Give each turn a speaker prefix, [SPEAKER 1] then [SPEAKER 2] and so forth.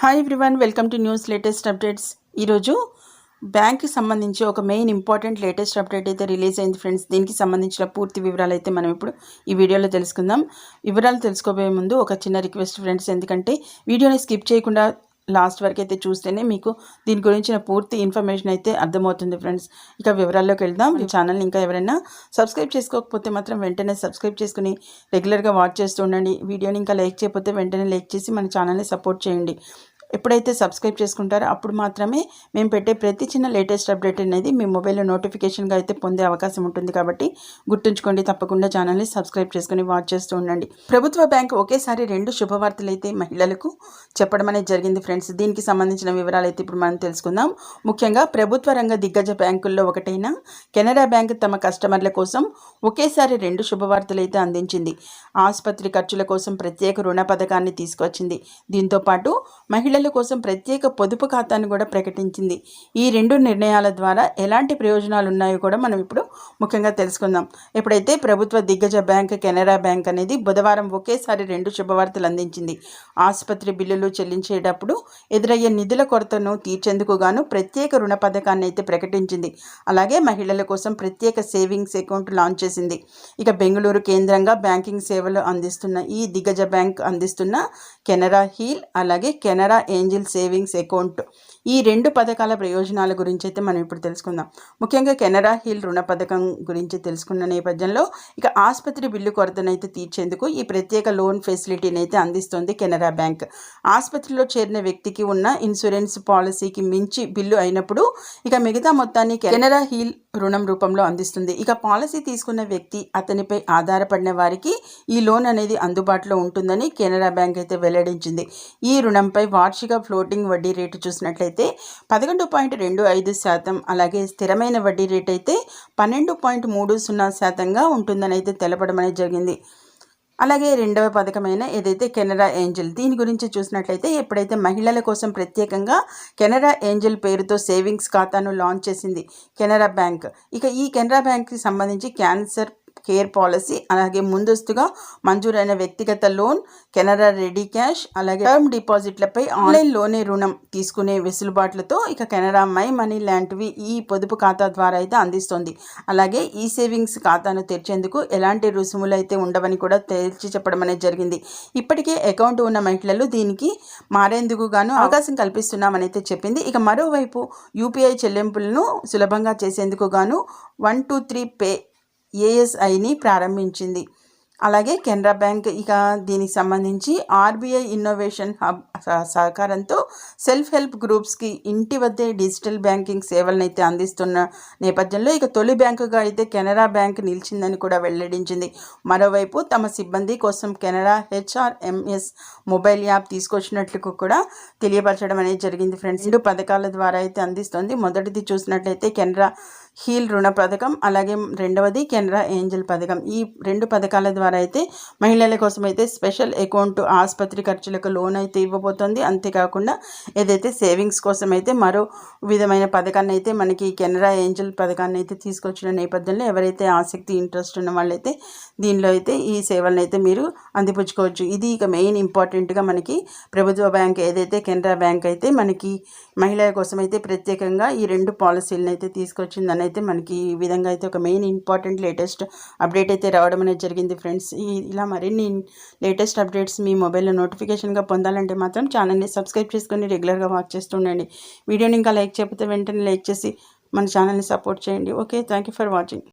[SPEAKER 1] Hi everyone welcome to news latest updates ఈరోజు బ్యాంక్కి సంబంధించి ఒక మెయిన్ ఇంపార్టెంట్ లేటెస్ట్ అప్డేట్ అయితే రిలీజ్ అయింది ఫ్రెండ్స్ దీనికి సంబంధించిన పూర్తి వివరాలు అయితే మనం ఇప్పుడు ఈ వీడియోలో తెలుసుకుందాం. వివరాలు తెలుసుకోబోయే ముందు ఒక చిన్న రిక్వెస్ట్ ఫ్రెండ్స్ ఎందుకంటే వీడియోని స్కిప్ చేయకుండా లాస్ట్ వరకు అయితే చూస్తేనే మీకు దీని గురించిన పూర్తి ఇన్ఫర్మేషన్ అయితే అర్థమవుతుంది ఫ్రెండ్స్ ఇక వివరాల్లోకి వెళ్దాం. ఈ ఛానల్ని ఇంకా ఎవరైనా సబ్స్క్రైబ్ చేసుకోకపోతే మాత్రం వెంటనే సబ్స్క్రైబ్ చేసుకుని రెగ్యులర్గా వాచ్ చేస్తూ ఉండండి. వీడియోని ఇంకా లైక్ చేయకపోతే వెంటనే లైక్ చేసి మన ఛానల్ని సపోర్ట్ చేయండి. ఎప్పుడైతే సబ్స్క్రైబ్ చేసుకుంటారో అప్పుడు మాత్రమే మేము పెట్టే ప్రతి చిన్న లేటెస్ట్ అప్డేట్ అనేది మీ మొబైల్లో నోటిఫికేషన్గా అయితే పొందే అవకాశం ఉంటుంది కాబట్టి గుర్తుంచుకోండి తప్పకుండా ఛానల్ని సబ్స్క్రైబ్ చేసుకుని వాచ్ చేస్తూ ఉండండి. ప్రభుత్వ బ్యాంకు ఒకేసారి రెండు శుభవార్తలు అయితే మహిళలకు చెప్పడం అనేది జరిగింది ఫ్రెండ్స్. దీనికి సంబంధించిన వివరాలు అయితే ఇప్పుడు మనం తెలుసుకుందాం. ముఖ్యంగా ప్రభుత్వ రంగ దిగ్గజ బ్యాంకుల్లో ఒకటైన కెనరా బ్యాంక్ తమ కస్టమర్ల కోసం ఒకేసారి రెండు శుభవార్తలు అయితే అందించింది. ఆసుపత్రి ఖర్చుల కోసం ప్రత్యేక రుణ పథకాన్ని తీసుకొచ్చింది. దీంతో పాటు మహిళ మహిళల కోసం ప్రత్యేక పొదుపు ఖాతాను కూడా ప్రకటించింది. ఈ రెండు నిర్ణయాల ద్వారా ఎలాంటి ప్రయోజనాలు ఉన్నాయో కూడా మనం ఇప్పుడు ముఖ్యంగా తెలుసుకుందాం. ఎప్పుడైతే ప్రభుత్వ దిగ్గజ బ్యాంక్ కెనరా బ్యాంక్ అనేది బుధవారం ఒకేసారి రెండు శుభవార్తలు అందించింది. ఆసుపత్రి బిల్లులు చెల్లించేటప్పుడు ఎదురయ్యే నిధుల కొరతను తీర్చేందుకు గాను ప్రత్యేక రుణ పథకాన్ని అయితే ప్రకటించింది. అలాగే మహిళల కోసం ప్రత్యేక సేవింగ్స్ అకౌంట్ లాంచ్ చేసింది. ఇక బెంగళూరు కేంద్రంగా బ్యాంకింగ్ సేవలు అందిస్తున్న ఈ దిగ్గజ బ్యాంక్ అందిస్తున్న కెనరా హీల్ అలాగే కెనరా ఏంజిల్ సేవింగ్స్ అకౌంట్ ఈ రెండు పథకాల ప్రయోజనాల గురించి అయితే మనం ఇప్పుడు తెలుసుకుందాం. ముఖ్యంగా కెనరా హిల్ రుణ పథకం గురించి తెలుసుకున్న నేపథ్యంలో ఇక ఆసుపత్రి బిల్లు కొరతనైతే తీర్చేందుకు ఈ ప్రత్యేక లోన్ ఫెసిలిటీని అయితే అందిస్తుంది కెనరా బ్యాంక్. ఆసుపత్రిలో చేరిన వ్యక్తికి ఉన్న ఇన్సూరెన్స్ పాలసీకి మించి బిల్లు అయినప్పుడు ఇక మిగతా మొత్తాన్ని కెనరా హిల్ రుణం రూపంలో అందిస్తుంది. ఇక పాలసీ తీసుకున్న వ్యక్తి అతనిపై ఆధారపడిన వారికి ఈ లోన్ అనేది అందుబాటులో ఉంటుందని కెనరా బ్యాంక్ అయితే వెల్లడించింది. ఈ రుణంపై వార్షిక ఫ్లోటింగ్ వడ్డీ రేటు చూసినట్లయితే అయితే పదకొండు పాయింట్ రెండు ఐదు శాతం అలాగే స్థిరమైన వడ్డీ రేట్ అయితే పన్నెండు పాయింట్ మూడు సున్నా శాతంగా ఉంటుందని అయితే తెలపడం అనేది జరిగింది. అలాగే రెండవ పథకమైన ఏదైతే కెనరా ఏంజల్ దీని గురించి చూసినట్లయితే ఎప్పుడైతే మహిళల కోసం ప్రత్యేకంగా కెనరా ఏంజల్ పేరుతో సేవింగ్స్ ఖాతాను లాంచ్ చేసింది కెనరా బ్యాంక్ ఇక ఈ కెనరా బ్యాంక్కి సంబంధించి క్యాన్సర్ కేర్ పాలసీ అలాగే ముందస్తుగా మంజూరైన వ్యక్తిగత లోన్ కెనరా రెడీ క్యాష్ అలాగే టర్మ్ డిపాజిట్లపై ఆన్లైన్లోనే రుణం తీసుకునే వెసులుబాట్లతో ఇక కెనరా మై మనీ లాంటివి ఈ పొదుపు ఖాతా ద్వారా అయితే అందిస్తుంది. అలాగే ఈ సేవింగ్స్ ఖాతాను తెరిచేందుకు ఎలాంటి రుసుములు అయితే ఉండవని కూడా తేల్చి చెప్పడం అనేది జరిగింది. ఇప్పటికే అకౌంట్ ఉన్న మహిళలు దీనికి మారేందుకు గాను అవకాశం కల్పిస్తున్నామని అయితే చెప్పింది. ఇక మరోవైపు యూపీఐ చెల్లింపులను సులభంగా చేసేందుకు గాను వన్ టూ త్రీ పే ఏఎస్ఐని ప్రారంభించింది. అలాగే కెనరా బ్యాంక్ ఇక దీనికి సంబంధించి ఆర్బీఐ ఇన్నోవేషన్ హబ్ సహకారంతో సెల్ఫ్ హెల్ప్ గ్రూప్స్కి ఇంటి వద్దే డిజిటల్ బ్యాంకింగ్ సేవలను అయితే అందిస్తున్న నేపథ్యంలో ఇక తొలి బ్యాంకుగా అయితే కెనరా బ్యాంక్ నిలిచిందని కూడా వెల్లడించింది. మరోవైపు తమ సిబ్బంది కోసం కెనరా హెచ్ఆర్ఎంఎస్ మొబైల్ యాప్ తీసుకొచ్చినట్లు కూడా తెలియపరచడం అనేది జరిగింది. ఫ్రెండ్స్ రెండు పథకాల ద్వారా అయితే అందిస్తుంది. మొదటిది చూసినట్లయితే కెనరా హీల్ రుణ పథకం అలాగే రెండవది కెనరా ఏంజల్ పథకం. ఈ రెండు పథకాల ద్వారా అయితే మహిళల కోసం అయితే స్పెషల్ అకౌంట్ ఆసుపత్రి ఖర్చులకు లోన్ అయితే ఇవ్వబోతోంది. అంతేకాకుండా ఏదైతే సేవింగ్స్ కోసం అయితే మరో విధమైన పథకాన్ని అయితే మనకి కెనరా ఏంజల్ పథకాన్ని అయితే తీసుకొచ్చిన నేపథ్యంలో ఎవరైతే ఆసక్తి ఇంట్రెస్ట్ ఉన్న వాళ్ళైతే దీనిలో అయితే ఈ సేవలను అయితే మీరు అందిపుచ్చుకోవచ్చు. ఇది ఇక మెయిన్ ఇంపార్టెంట్గా మనకి ప్రభుత్వ బ్యాంక్ ఏదైతే కెనరా బ్యాంక్ అయితే మనకి మహిళల కోసం అయితే ప్రత్యేకంగా ఈ రెండు పాలసీలను అయితే తీసుకొచ్చిందని అయితే మనకి ఈ విధంగా అయితే ఒక మెయిన్ ఇంపార్టెంట్ లేటెస్ట్ అప్డేట్ అయితే రావడం అనేది జరిగింది ఫ్రెండ్స్ ఇలా మరిన్ని లేటెస్ట్ అప్డేట్స్ మీ మొబైల్లో నోటిఫికేషన్గా పొందాలంటే మాత్రం ఛానల్ని సబ్స్క్రైబ్ చేసుకొని రెగ్యులర్గా వాచ్ చేస్తుండండి వీడియోని ఇంకా లైక్ చేయకపోతే వెంటనే లైక్ చేసి మన ఛానల్ని సపోర్ట్ చేయండి. Okay thank for watching